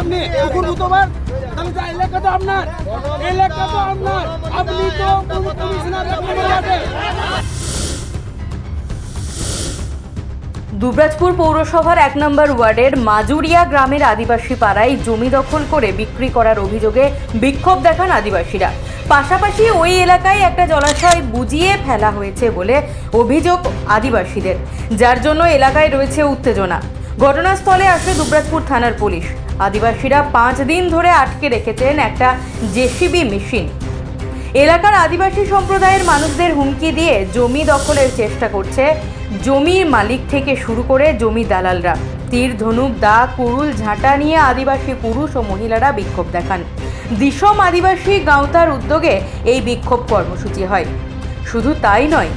আপনি মতোবার তাহলে এলাকা তো আপনার, এলাকা তো আপনার। আপনি তো দুবরাজপুর পৌরসভার এক নম্বর ওয়ার্ডের মাজুরিয়া গ্রামের আদিবাসী পাড়ায় জমি দখল করে বিক্রি করার অভিযোগে বিক্ষোভ দেখান আদিবাসীরা। পাশাপাশি ওই এলাকায় একটা জলাশয় বুঝিয়ে ফেলা হয়েছে বলে অভিযোগ আদিবাসীদের। যার জন্য এলাকায় রয়েছে উত্তেজনা। ঘটনাস্থলে আসে দুবরাজপুর থানার পুলিশ। আদিবাসীরা পাঁচ দিন ধরে আটকে রেখেছেন একটা জেসিবি মেশিন। এলাকার আদিবাসী সম্প্রদায়ের মানুষদের হুমকি দিয়ে জমি দখলের চেষ্টা করছে জমির মালিক থেকে শুরু করে জমি দালালরা। তীর, ধনুক, দা কুড়ুল ঝাঁটা নিয়ে আদিবাসী পুরুষ ও মহিলারা বিক্ষোভ দেখান। দিশম আদিবাসী গাঁওতার উদ্যোগে এই বিক্ষোভ কর্মসূচি হয়। শুধু তাই নয়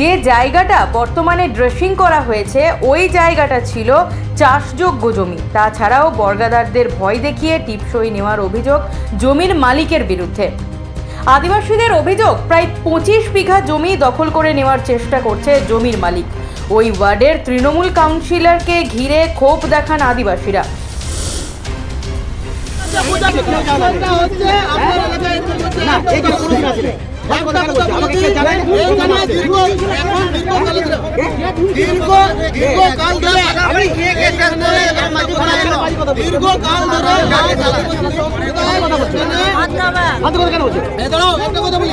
যে জায়গাটা বর্তমানে ড্রেসিং করা হয়েছে, ওই জায়গাটা ছিল চাষযোগ্য জমি। তাছাড়াও বর্গাদারদের ভয় দেখিয়ে টিপসই নেওয়ার অভিযোগ জমির মালিকের বিরুদ্ধে। আদিবাসীদের অভিযোগ, প্রায় পঁচিশ বিঘা জমি দখল করে নেওয়ার চেষ্টা করছে জমির মালিক। ওই ওয়ার্ডের তৃণমূল কাউন্সিলরকে ঘিরে ক্ষোভ দেখান আদিবাসীরা। দীর্ঘকাল ধরে- দীর্ঘকাল ধরে একটা কথা বলি,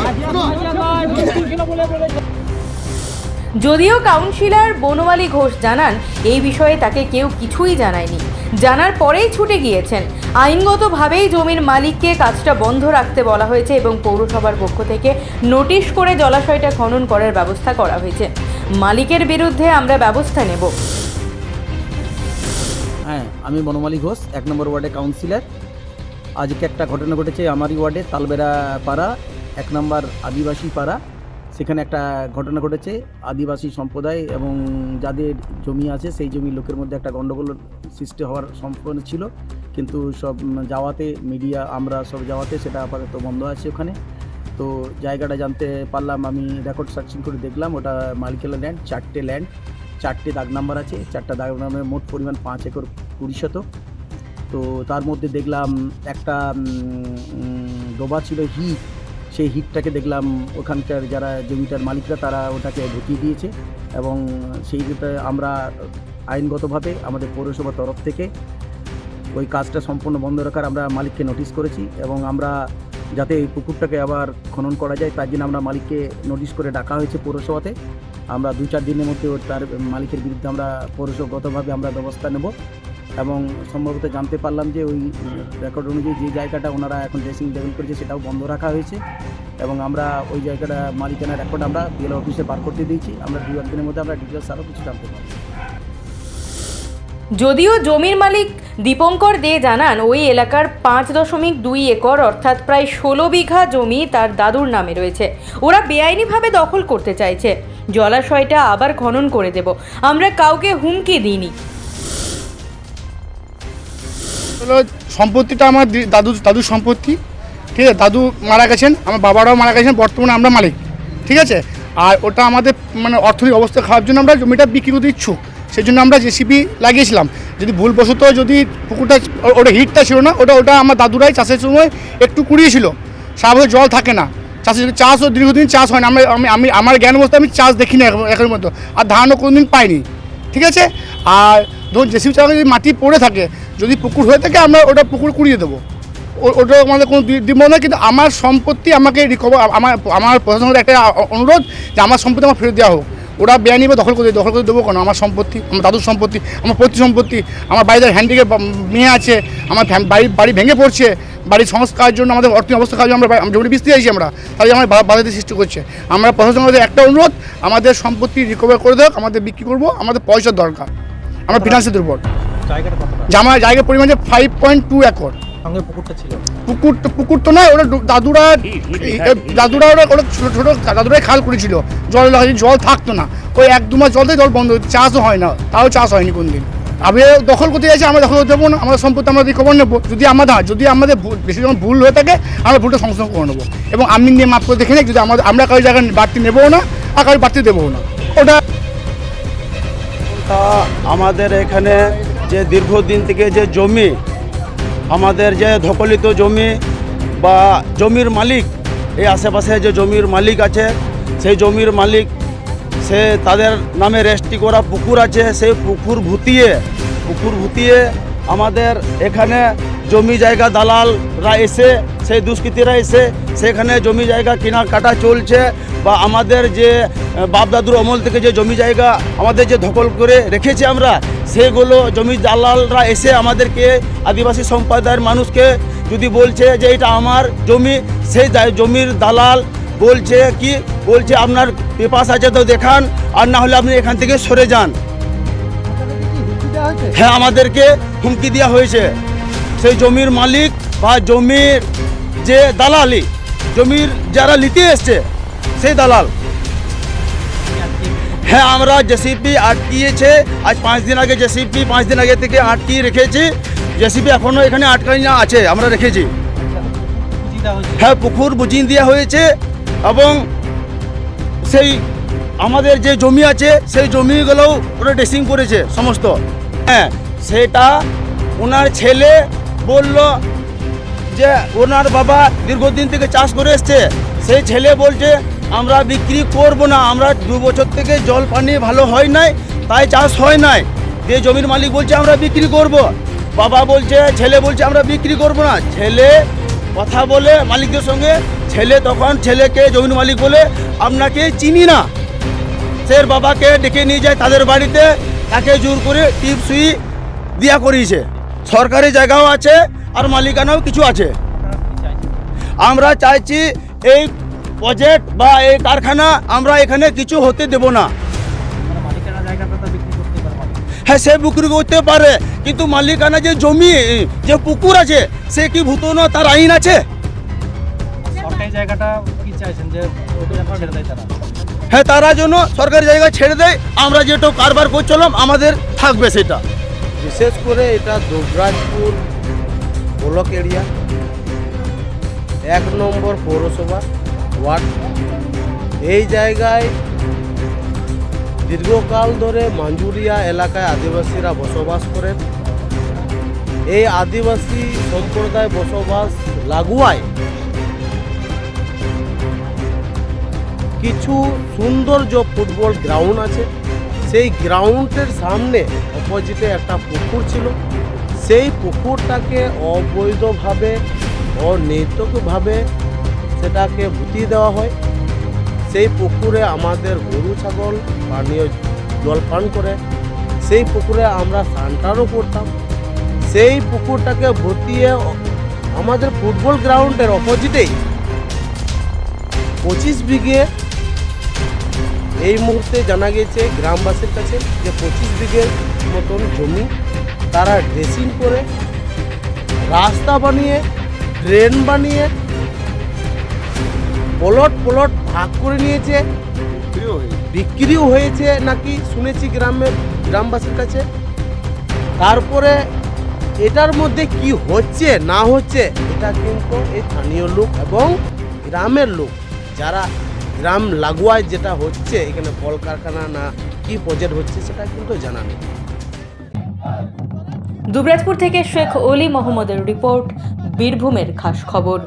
যদিও কাউন্সিলর বনমালী ঘোষ জানান এই বিষয়ে তাকে কেউ কিছুই জানায়নি জানার পরেই ছুটে গিয়েছেন। আইনগতভাবেই জমির মালিককে কাজটা বন্ধ রাখতে বলা হয়েছে এবং পৌরসভার পক্ষ থেকে নোটিশ করে জলাশয়টা খনন করার ব্যবস্থা করা হয়েছে। মালিকের বিরুদ্ধে আমরা ব্যবস্থা নেব। হ্যাঁ আমি বনমালী ঘোষ, এক নম্বর ওয়ার্ডে কাউন্সিলর। আজকে একটা ঘটনা ঘটেছে আমারই ওয়ার্ডে, তালবেড়া পাড়া, এক নম্বর আদিবাসী পাড়া। সেখানে একটা ঘটনা ঘটেছে। আদিবাসী সম্প্রদায় এবং যাদের জমি আছে, সেই জমির লোকের মধ্যে একটা গণ্ডগোল সৃষ্টি হওয়ার সম্পূর্ণ ছিল। কিন্তু সব যাওয়াতে মিডিয়া, আমরা সব যাওয়াতে সেটা আপাতত বন্ধ আছে ওখানে। তো জায়গাটা জানতে পারলাম, আমি রেকর্ড সার্চিং করে দেখলাম, ওটা মালিকের ল্যান্ড চারটে ল্যান্ড চারটে দাগ নাম্বার আছে। চারটা দাগ নাম্বারের মোট পরিমাণ পাঁচ একর কুড়ি শতক। তো তার মধ্যে দেখলাম একটা ডোবা ছিল হিট। সেই হিটটাকে দেখলাম ওখানকার যারা জমিটার মালিকরা, তারা ওটাকে ঢুকিয়ে দিয়েছে এবং সেই আমরা আইনগতভাবে আমাদের পৌরসভার তরফ থেকে ওই কাজটা সম্পূর্ণ বন্ধ রাখার আমরা মালিককে নোটিশ করেছি এবং আমরা যাতে এই পুকুরটাকে আবার খনন করা যায়, তার জন্য আমরা মালিককে নোটিশ করে ডাকা হয়েছে পৌরসভাতে। আমরা দু চার দিনের মধ্যে তার মালিকের বিরুদ্ধে আমরা পৌরসভাগতভাবে আমরা ব্যবস্থা নেব। এবং সম্ভবত জানতে পারলাম যে ওই রেকর্ড অনুযায়ী যে জায়গাটা ওনারা এখন ড্রেসিং লেভেল করেছে সেটাও বন্ধ রাখা হয়েছে এবং আমরা ওই জায়গাটা মালিকানা রেকর্ড আমরা বিএল অফিসে বার করতে দিয়েছি। আমরা দু একদিনের মধ্যে আমরা ডিটেলস আরও কিছু জানতে পারব। যদিও জমির মালিক দীপঙ্কর দে জানান, ওই এলাকার পাঁচ দশমিক দুই একর অর্থাৎ প্রায় ষোলো বিঘা জমি তার দাদুর নামে রয়েছে। ওরা বেআইনিভাবে দখল করতে চাইছে। জলাশয়টা আবার খনন করে দেব। আমরা কাউকে হুমকি দিইনি। হলো সম্পত্তিটা আমার দাদু, দাদুর সম্পত্তি, ঠিক আছে? দাদু মারা গেছেন, আমার বাবারাও মারা গেছেন, বর্তমানে আমরা মালিক, ঠিক আছে? আর ওটা আমাদের মানে অর্থনৈতিক অবস্থা খাওয়ার জন্য আমরা জমিটা বিক্রি করতে ইচ্ছুক সেই জন্য আমরা জেসিপি লাগিয়েছিলাম। যদি ভুলবশত যদি পুকুরটা ওটা হিটটা ছিল না, ওটা ওটা আমার দাদুরাই চাষের সময় একটু কুড়িয়েছিল। স্বাভাবিক জল থাকে না। চাষের চাষও দীর্ঘদিন চাষ হয় না। আমি আমি আমার জ্ঞান অবস্থা আমি চাষ দেখি না এখন- মতো আর ধানও কোনোদিন পাইনি, ঠিক আছে? আর ধরুন জেসিবি চালানো যদি মাটি পড়ে থাকে যদি পুকুর হয়ে থাকে আমরা ওটা পুকুর কুড়িয়ে দেবো। ওটা আমাদের কোনো দিব না কিন্তু আমার সম্পত্তি আমাকে রিকভার আমার আমার প্রশাসনের একটা অনুরোধ যে আমার সম্পত্তি আমার ফেরত দেওয়া হোক। ওরা বেআইনিভাবে দখল করে দখল করে দেবো কেন? আমার সম্পত্তি আমার দাদুর সম্পত্তি আমার পৈতৃক সম্পত্তি আমার বাড়িতে হ্যান্ডিকে মেয়ে আছে আমার বাড়ি বাড়ি ভেঙে পড়ছে বাড়ির সংস্কারের জন্য আমাদের অর্থনৈতিক অবস্থা জন্য আমরা বা- জমি বিস্তি আছি আমরা তাহলে আমার বা- বাধাতে সৃষ্টি করছে। আমরা প্রশাসনের একটা অনুরোধ আমাদের সম্পত্তি রিকভার করে দেওয়া আমাদের বিক্রি করব আমাদের পয়সার দরকার। আমরা ফিনান্সের দুর্বল। জায়গাটা কতটা? যে আমার জায়গা পরিমাণ যে ফাইভ পয়েন্ট টু একর। সঙ্গে পুকুরটা ছিল। পুকুর তো পুকুর তো নয় ওরা দাদুরা দাদুরা ওরা ওরা ছোটো ছোটো দাদুরাই খাল করেছিল। জল জল থাকতো না। ওই এক দু মাস জলতে জল বন্ধ হতো। চাষও হয় না। তাও চাষ হয়নি কোন দিন আমি দখল করতে চাইছি আমরা দখল করতে দেবো না। আমাদের সম্পত্তি আমরা রিকভার নেব। যদি আমাদের হয়, যদি আমাদের বেশি যখন ভুল হয়ে থাকে আমরা ভুলটা সংশোধন করে নেব। এবং আমি নিয়ে মাপ করে দেখে নিই যদি আমাদের আমরা কারও জায়গায় বাড়তি নেব না আর কারও বাড়তি দেবো না। ওটা আমাদের এখানে যে দীর্ঘদিন থেকে যে জমি, আমাদের যে ধকলিত জমি বা জমির মালিক, এই আশেপাশে যে জমির মালিক আছে, সেই জমির মালিক, সে তাদের নামে রেস্টি করা পুকুর আছে, সেই পুকুর ভুতিয়ে পুকুর ভুতিয়ে আমাদের এখানে জমি জায়গা দালালরা এসে সেই দুষ্কৃতীরা এসে সেখানে জমি জায়গা কেনা কাটা চলছে বা আমাদের যে আহ, বাপ দাদুর অমল থেকে যে জমি জায়গা আমাদের যে দখল করে রেখেছি আমরা সেগুলো জমি দালালরা এসে আমাদেরকে আদিবাসী সম্প্রদায়ের মানুষকে যদি বলছে যে এটা আমার জমি সেই জমির দালাল বলছে কি? বলছে আপনার পেপাস আছে তো দেখান আর না হলে আপনি এখান থেকে সরে যান। হ্যাঁ আমাদেরকে হুমকি দেওয়া হয়েছে। সেই জমির মালিক বা জমির যে দালালি, জমির যারা নিতে এসছে, সেই দালাল। হ্যাঁ আমরা জেসিপি আটকিয়েছে। আজ পাঁচ দিন আগে জেসিপি পাঁচ দিন আগে থেকে আটকিয়ে রেখেছি। জেসিপি এখনও এখানে আটকানি না আছে, আমরা রেখেছি। হ্যাঁ পুকুর বুঝিয়ে দেওয়া হয়েছে এবং সেই আমাদের যে জমি আছে, সেই জমিগুলোও ওরা ড্রেসিং করেছে, সমস্ত। হ্যাঁ সেটা ওনার ছেলে বলল যে ওনার বাবা দীর্ঘদিন থেকে চাষ করে এসছে। সেই ছেলে বলছে, আমরা বিক্রি করব না, আমরা দু বছর থেকে জল পানি ভালো হয় নাই, তাই চাষ হয় নাই। যে জমির মালিক বলছে, আমরা বিক্রি করব। বাবা বলছে, ছেলে বলছে, আমরা বিক্রি করব না। ছেলে কথা বলে মালিকদের সঙ্গে, ছেলে তখন ছেলেকে জমির মালিক বলে, আপনাকে চিনি না। সের বাবাকে ডেকে নিয়ে যায় তাদের বাড়িতে। তাকে জোর করে টিপ সুই দিয়া করিয়েছে। সরকারি জায়গাও আছে আর মালিকানাও কিছু আছে। আমরা চাইছি এই প্রজেক্ট বা এই কারখানা আমরা এখানে কিছু হতে দেব না। হ্যাঁ সে বিক্রি করতে পারে, কিন্তু মালিকানা যে জমি, যে পুকুর আছে, সে কি ভূতন তার আইন আছে? জায়গাটা কি চাইছেন যে হ্যাঁ তারা জন্য সরকারি জায়গায় ছেড়ে দেয় আমরা যেটা কারবার করছিলাম, আমাদের থাকবে সেটা। বিশেষ করে এটা দুবরাজপুর ব্লক এরিয়া, এক নম্বর পৌরসভা, ওয়ার্ড। এই জায়গায় দীর্ঘকাল ধরে মাঞ্জুরিয়া এলাকায় আদিবাসীরা বসবাস করেন। এই আদিবাসী সম্প্রদায় বসবাস লাগুয়ায় কিছু সৌন্দর্য ফুটবল গ্রাউন্ড আছে। সেই গ্রাউন্ডের সামনে অপোজিটে একটা পুকুর ছিল। সেই পুকুরটাকে অবৈধভাবে, অনৈতিকভাবে সেটাকে ভুতিয়ে দেওয়া হয়। সেই পুকুরে আমাদের গরু, ছাগল, পানীয় জল পান করে। সেই পুকুরে আমরা সান্টারও করতাম। সেই পুকুরটাকে ভুতিয়ে আমাদের ফুটবল গ্রাউন্ডের অপোজিটেই পঁচিশ বিঘে এই মুহূর্তে জানা গেছে গ্রামবাসীর কাছে যে পঁচিশ বিঘের মতন জমি তারা ড্রেসিং করে রাস্তা বানিয়ে ড্রেন বানিয়ে প্লট প্লট ভাগ করে নিয়েছে। বিক্রিও হয়েছে। নাকি শুনেছি গ্রামের গ্রামবাসীর কাছে। তারপরে এটার মধ্যে কি হচ্ছে না হচ্ছে এটা কিন্তু এই স্থানীয় লোক এবং গ্রামের লোক যারা গ্রাম লাগোয়ায় যেটা হচ্ছে, এখানে কলকারখানা না কি প্রজেক্ট হচ্ছে সেটা কিন্তু জানা নেই। দুবরাজপুর থেকে শেখ অলি মোহাম্মদের রিপোর্ট, বীরভূমের খাস খবর।